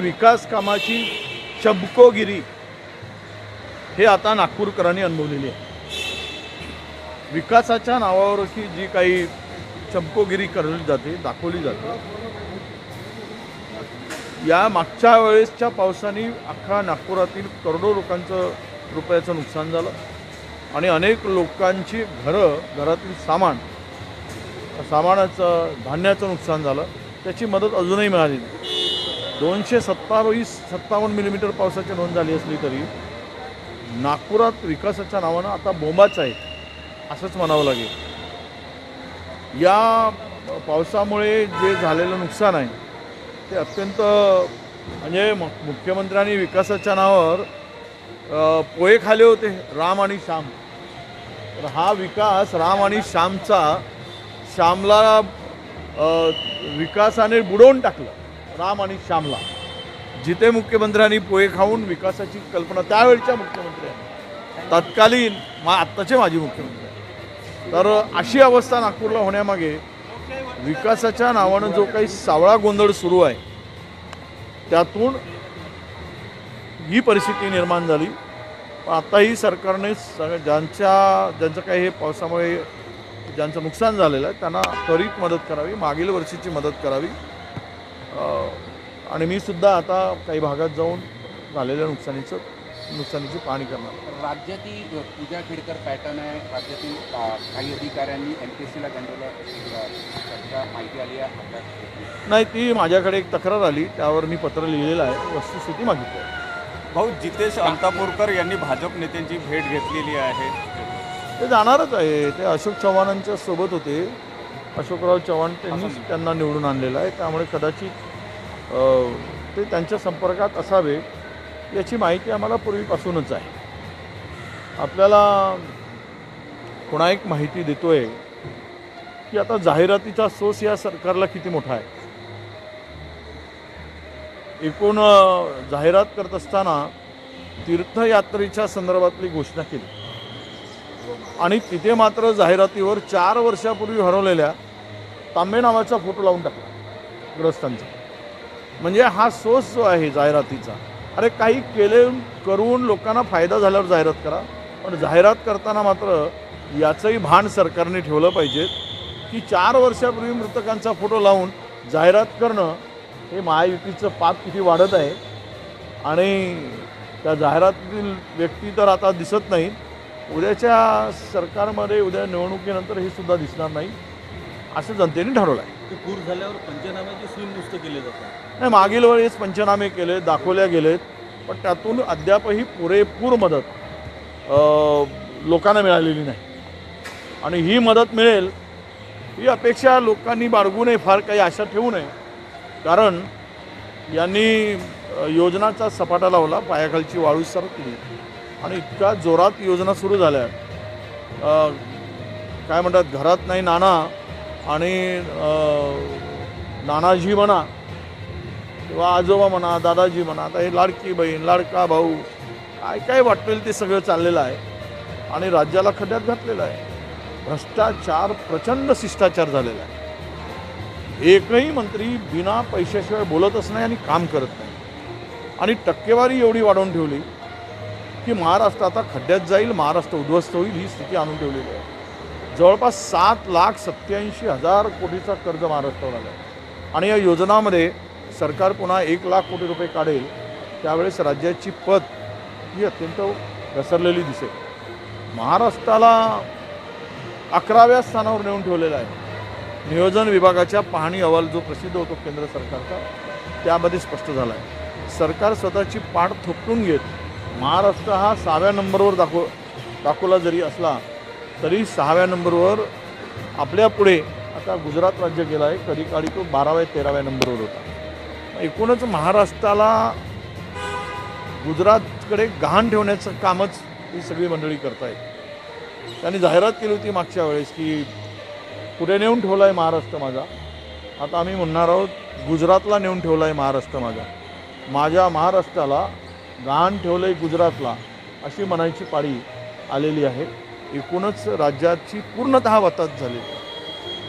विकास कामाची चबकोगिरी हे आता नागपूरकरांनी अनुभवलेली आहे. विकासाच्या नावावरची जी काही चमकोगिरी करली जाते दाखवली जाते या मागच्या वेळेसच्या पावसाने अख्खा नागपुरातील करोडो लोकांचं रुपयाचं नुकसान झालं आणि अनेक लोकांची घरं घरातील सामान सामानाचं धान्याचं नुकसान झालं. त्याची मदत अजूनही मिळाली दोनशे सत्तावीस सत्तावन्न मिलीमीटर पावसाची नोंद झाली असली तरी नागपुरात विकासाच्या नावानं आता बोंबाच आहे असंच म्हणावं लागेल. या पावसामुळे जे झालेलं नुकसान आहे ते अत्यंत म्हणजे म- मुख्यमंत्र्यांनी विकासाच्या नावावर पोहे खाले होते राम आणि श्याम. तर हा विकास राम आणि श्यामचा श्यामला विकासाने बुडवून टाकलं. राम आणि श्यामला. जिथे मुख्यमंत्र्यांनी पोहे खाऊन विकासाची कल्पना त्यावेळच्या मुख्यमंत्र्यांनी. तत्कालीन मा आत्ताचे माजी मुख्यमंत्री. तर अशी अवस्था नागपूरला होण्यामागे विकासाच्या नावानं जो काही सावळा गोंधळ सुरू आहे त्यातून ही परिस्थिती निर्माण झाली. पण आताही सरकारने सग ज्यांच्या ज्यांचं काही हे पावसामुळे ज्यांचं नुकसान झालेलं आहे त्यांना त्वरित मदत करावी मागील वर्षीची मदत करावी. आणि मी सुद्धा आता काही भागात जाऊन झालेल्या नुकसानीचं नुकसानीची पाहणी करणार. राज्यातील पूजा खेडकर पॅटर्न आहे. राज्यातील काही अधिकाऱ्यांनी एम पी एस सीला गंडवलं माहिती आली आहे. नाही ती माझ्याकडे एक तक्रार आली. त्यावर मी पत्र लिहिलेलं आहे. वस्तुस्थिती मागितली आहे. भाऊ जितेश अंतापूरकर यांनी भाजप नेत्यांची भेट घेतलेली आहे. ते जाणारच आहे. ते अशोक चव्हाणांच्या सोबत होते. अशोकराव चव्हाण त्यांनीच त्यांना निवडून आणलेलं आहे. त्यामुळे कदाचित ते त्यांच्या संपर्कात असावे याची माहिती आम्हाला पूर्वीपासूनच आहे. आपल्याला पुन्हा एक माहिती देतोय की आता जाहिरातीचा सोस या सरकारला किती मोठा आहे. एकूण जाहिरात करत असताना तीर्थयात्रेच्या संदर्भातली घोषणा केली. आणि तिथे मात्र जाहिरातीवर चार वर्षापूर्वी हरवलेल्या तांबे नावाचा फोटो लावून टाकला ग्रस्तांचा म्हणजे हा सोस जो आहे जाहिरातीचा अरे काही केले करून लोकांना फायदा झाल्यावर जाहिरात करा पण जाहिरात करताना मात्र याचंही भान सरकारने ठेवलं पाहिजे की चार वर्षापूर्वी मृतकांचा फोटो लावून जाहिरात करणं हे महायुतीचं पाप किती वाढत आहे. आणि त्या जाहिरातीतील व्यक्ती तर आता दिसत नाहीत. उद्याच्या सरकारमध्ये उद्या निवडणुकीनंतर हे सुद्धा दिसणार नाही. असं जनतेने ठरवलं आहे ते पूर झाल्यावर पंचनाम्याचे नुसतं केले जातात. नाही मागील वेळेस पंचनामे केले दाखवल्या गेलेत पण त्यातून अद्यापही पुरेपूर मदत अ, लोकांना मिळालेली नाही. आणि ही मदत मिळेल ही अपेक्षा लोकांनी बाळगू नये फार काही आशा ठेवू नये. कारण यांनी अ, योजनाचा सपाटा लावला पायाखालची वाळू सरकली. आणि इतक्या जोरात योजना सुरू झाल्या. अ, काय म्हणतात घरात नाही नाना आणि नानाजी म्हणा किंवा आजोबा म्हणा दादाजी म्हणा आता हे लाडकी बहीण लाडका भाऊ काय काय वाटेल ते सगळं चाललेलं आहे आणि राज्याला खड्ड्यात घातलेलं आहे. भ्रष्टाचार प्रचंड शिष्टाचार झालेला आहे. एकही मंत्री बिना पैशाशिवाय बोलतच नाही आणि काम करत नाही. आणि टक्केवारी एवढी वाढवून ठेवली की महाराष्ट्र आता खड्ड्यात जाईल महाराष्ट्र उद्ध्वस्त होईल ही स्थिती आणून ठेवलेली आहे. जवळपास सात लाख सत्याऐंशी हजार कोटीचा कर्ज महाराष्ट्रावर आला आहे आणि या योजनामध्ये सरकार पुन्हा एक लाख कोटी रुपये काढेल त्यावेळेस राज्याची पत ही अत्यंत घसरलेली दिसेल. महाराष्ट्राला अकराव्या स्थानावर नेऊन ठेवलेला आहे. नियोजन विभागाच्या पाहणी अहवाल जो प्रसिद्ध होतो केंद्र सरकारचा त्यामध्ये स्पष्ट झाला आहे सरकार स्वतःची पाठ थोपटून घेत महाराष्ट्र हा सहाव्या नंबरवर दाखव दाखवला जरी असला तरी सहाव्या नंबरवर आपल्या पुढे आता गुजरात राज्य गेला आहे कधी काळी तो बाराव्या तेराव्या नंबरवर होता. एकूणच महाराष्ट्राला गुजरातकडे गहाण ठेवण्याचं कामच ही सगळी मंडळी करतायत. त्यांनी जाहिरात केली होती मागच्या वेळेस की पुढे नेऊन ठेवला आहे महाराष्ट्र माझा. आता आम्ही म्हणणार आहोत गुजरातला नेऊन ठेवला आहे महाराष्ट्र माझा. माझ्या महाराष्ट्राला गहाण ठेवलं आहे गुजरातला अशी म्हणायची पाळी आलेली आहे. एकूणच राज्याची पूर्णतः वताच झाली.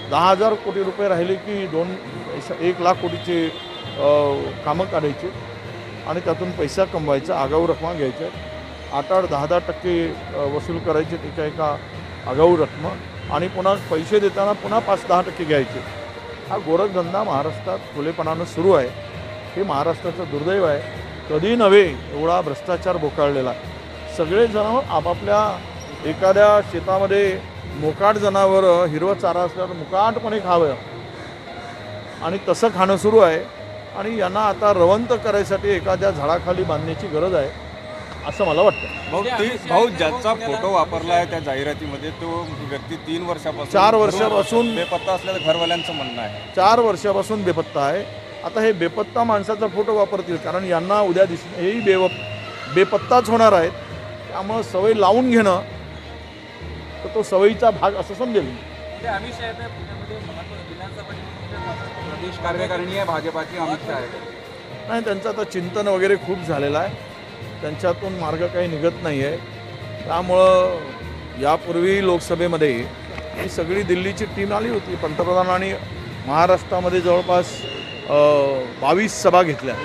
दहा हजार कोटी रुपये राहिले की दोन एक लाख कोटीचे कामं काढायचे आणि त्यातून पैसा कमवायचा आगाऊ रकमा घ्यायच्या. आठ आठ दहा दहा टक्के वसूल करायचे एका एका आगाऊ रकमा आणि पुन्हा पैसे देताना पुन्हा पाच दहा टक्के घ्यायचे. हा गोरखधंदा महाराष्ट्रात खुलेपणानं सुरू आहे. हे महाराष्ट्राचं दुर्दैव आहे. कधी नव्हे एवढा भ्रष्टाचार बोकाळलेला सगळेजण आपापल्या एखाद्या शेतामध्ये मोकाट जनावरं हिरवं चारा असल्यावर मुकाटपणे खावं? आणि तसं खाणं सुरू आहे. आणि यांना आता रवंत करायसाठी एखाद्या झाडाखाली बांधण्याची गरज आहे असं मला वाटतं. भाऊ ती भाऊ ज्यांचा फोटो वापरला आहे त्या जाहिरातीमध्ये तो व्यक्ती तीन वर्षापासून चार वर्षापासून- बेपत्ता असल्याचं घरवाल्यांचं म्हणणं आहे. चार वर्षापासून बेपत्ता आहे. आता हे बेपत्ता माणसाचा फोटो वापरतील कारण यांना उद्या दिस हेही बेव बेपत्ताच होणार आहेत. त्यामुळं सवय लावून घेणं तर तो सवयीचा भाग असं समजेल. प्रदेश कार्यकारिणी आहे भाजपाची अमित शहा आहे. नाही त्यांचं आता चिंतन वगैरे खूप झालेलं आहे. त्यांच्यातून मार्ग काही निघत नाही आहे त्यामुळं यापूर्वी लोकसभेमध्ये ही सगळी दिल्लीची टीम आली होती. पंतप्रधानांनी महाराष्ट्रामध्ये जवळपास बावीस सभा घेतल्या.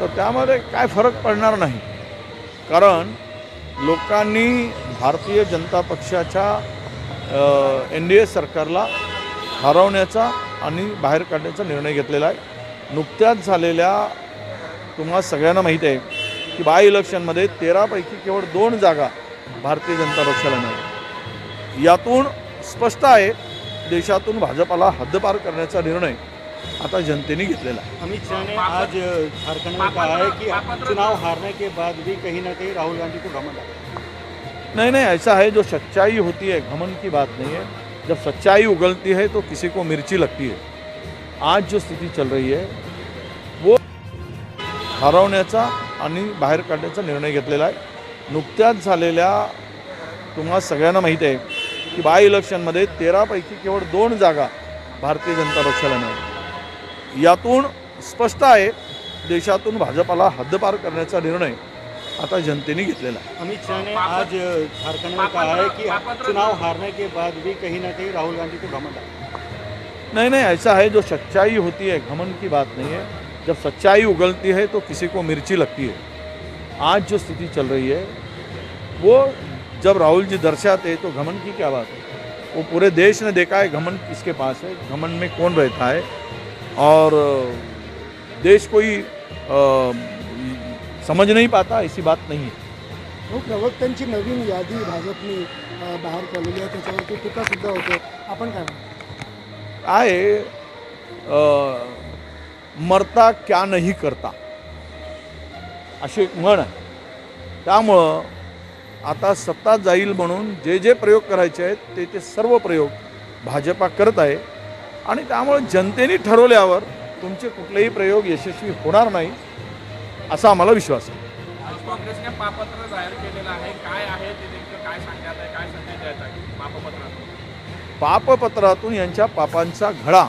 तर त्यामध्ये काय फरक पडणार नाही. कारण लोकांनी भारतीय जनता पक्षाच्या एन डी ए सरकारला हरवण्याचा आणि बाहेर काढण्याचा निर्णय घेतलेला आहे. नुकत्याच झालेल्या तुम्हाला सगळ्यांना माहीत आहे की बाय इलेक्शनमध्ये तेरापैकी केवळ दोन जागा भारतीय जनता पक्षाला मिळाल्या. यातून स्पष्ट आहे देशातून भाजपाला हद्दपार करण्याचा निर्णय आता जनतेने घेतलेला आहे. अमित शाह ने आज झारखंड में कहा है कि चुनाव हारने के बाद भी कहीं ना कहीं राहुल गांधी को घमंड नहीं नहीं ऐसा है जो सच्चाई होती है घमंड की बात नहीं है। जब सच्चाई उगलती है तो किसी को मिर्ची लगती है। आज जो स्थिति चल रही है वो हरवण्याचा आणि बाहेर काढण्याचा निर्णय घेतलेला आहे। नुकत्याच झालेल्या तुम्हाला सगळ्यांना माहीत आहे की बाय इलेक्शनमध्ये तेरापैकी केवळ दोन जागा भारतीय जनता पक्षाला मिळाल्या यातून स्पष्ट आहे देशातून भाजपाला हद्दपार करण्याचा निर्णय आता जनतेने घेतलेला आहे. अमित शाह ने आज झारखंड में कहा है कि चुनाव हारने के बाद भी कहीं ना कहीं राहुल गांधी को घमंड नहीं नहीं ऐसा है जो सच्चाई होती है घमंड की बात नहीं है। जब सच्चाई उगलती है तो किसी को मिर्ची लगती है। आज जो स्थिति चल रही है वो जब राहुल जी दर्शाते तो घमंड की क्या बात है? वो पूरे देश ने देखा है घमंड किसके पास है घमंड में कौन रहता है। और देश कोई समझ नहीं पाता ऐसी बात नहीं है हो प्रवक्त्यांची नवीन यादी भाजपने बाहेर काढलेली आहे त्याच्यावरती टीका सुद्धा होते. आपण काय म्हणता? काय मरता क्या नाही करता. अशी एक म्हण आहे. त्यामुळं आता सत्ता जाईल म्हणून जे जे प्रयोग करायचे आहेत ते ते सर्व प्रयोग भाजपा करत आहे. आणि त्यामुळं जनतेने ठरवल्यावर तुमचे कुठलेही प्रयोग यशस्वी होणार नाही. असा आम्हाला विश्वास आहे. आज काँग्रेसने पापत्र जाहीर केलेलं आहे. काय आहे ते नेमकं काय सांगण्यात आहे काय संदेश द्यायचा आहे पापपत्रातून? पापपत्रातून यांच्या पापांचा घडा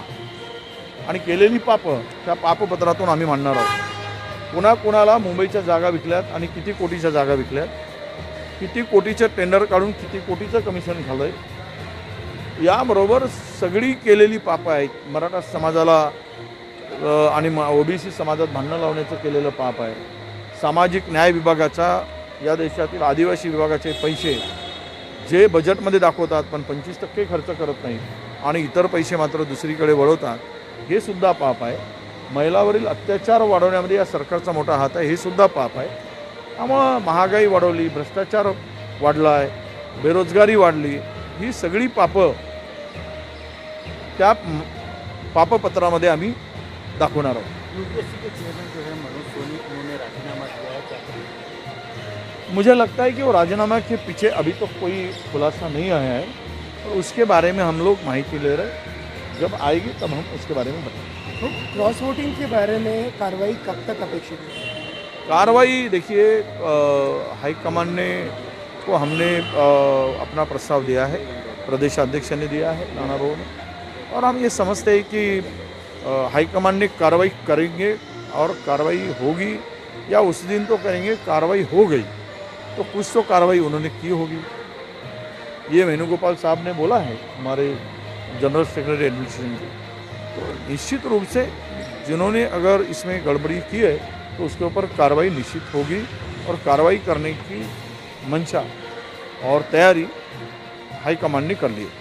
आणि केलेली पाप त्या पापपत्रातून आम्ही मांडणार आहोत. कुणा कुणाला मुंबईच्या जागा विकल्यात आणि किती कोटीच्या जागा विकल्यात किती कोटीचं टेंडर काढून किती कोटीचं कमिशन झालं आहे याबरोबर सगळी केलेली पापं आहेत. मराठा समाजाला अ, आणि ओबीसी समाजात भांडणं लावण्याचं केलेलं पाप आहे. सामाजिक न्याय विभागाचा या देशातील आदिवासी विभागाचे पैसे जे बजेटमध्ये दाखवतात पण पंचवीस टक्के खर्च करत नाही आणि इतर पैसे मात्र दुसरीकडे वळवतात हे सुद्धा पाप आहे. महिलावरील अत्याचार वाढवण्यामध्ये या सरकारचा मोठा हात आहे हे सुद्धा पाप आहे. त्यामुळं महागाई वाढवली भ्रष्टाचार वाढला आहे बेरोजगारी वाढली ही सगळी पापं त्या पापपत्रामध्ये आम्ही दाखवणार आहोत? मुझे लगता है कि वो राजीनामा के पीछे अभी तो कोई खुलासा नहीं आया है और उसके बारे में हम लोग माहिती ले रहे हैं। जब आएगी तब हम उसके बारे में बताएँगे। हो क्रॉस वोटिंग के बारे में कार्रवाई कब तक अपेक्षित है? कार्रवाई देखिए हाईकमान ने को हमने अ, अपना प्रस्ताव दिया है प्रदेश अध्यक्ष ने दिया है नाना भाऊ ने। और हम ये समझते हैं कि हाईकमान ने कार्रवाई करेंगे और कार्रवाई होगी या उस दिन तो करेंगे कार्रवाई हो गई तो कुछ तो कार्रवाई उन्होंने की होगी। ये वेणुगोपाल साहब ने बोला है हमारे जनरल सेक्रेटरी एडमिनिस्ट्रेशन के। तो निश्चित रूप से जिन्होंने अगर इसमें गड़बड़ी की है तो उसके ऊपर कार्रवाई निश्चित होगी और कार्रवाई करने की मंशा और तैयारी हाईकमांड ने कर ली है।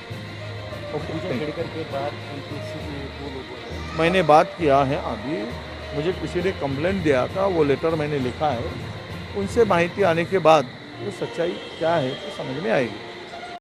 मैंने बात किया है अभी मुझे किसी ने कंप्लेंट दिया था वो लेटर मैंने लिखा है। उनसे माहिती आने के बाद वो सच्चाई क्या है तो समझ में आएगी।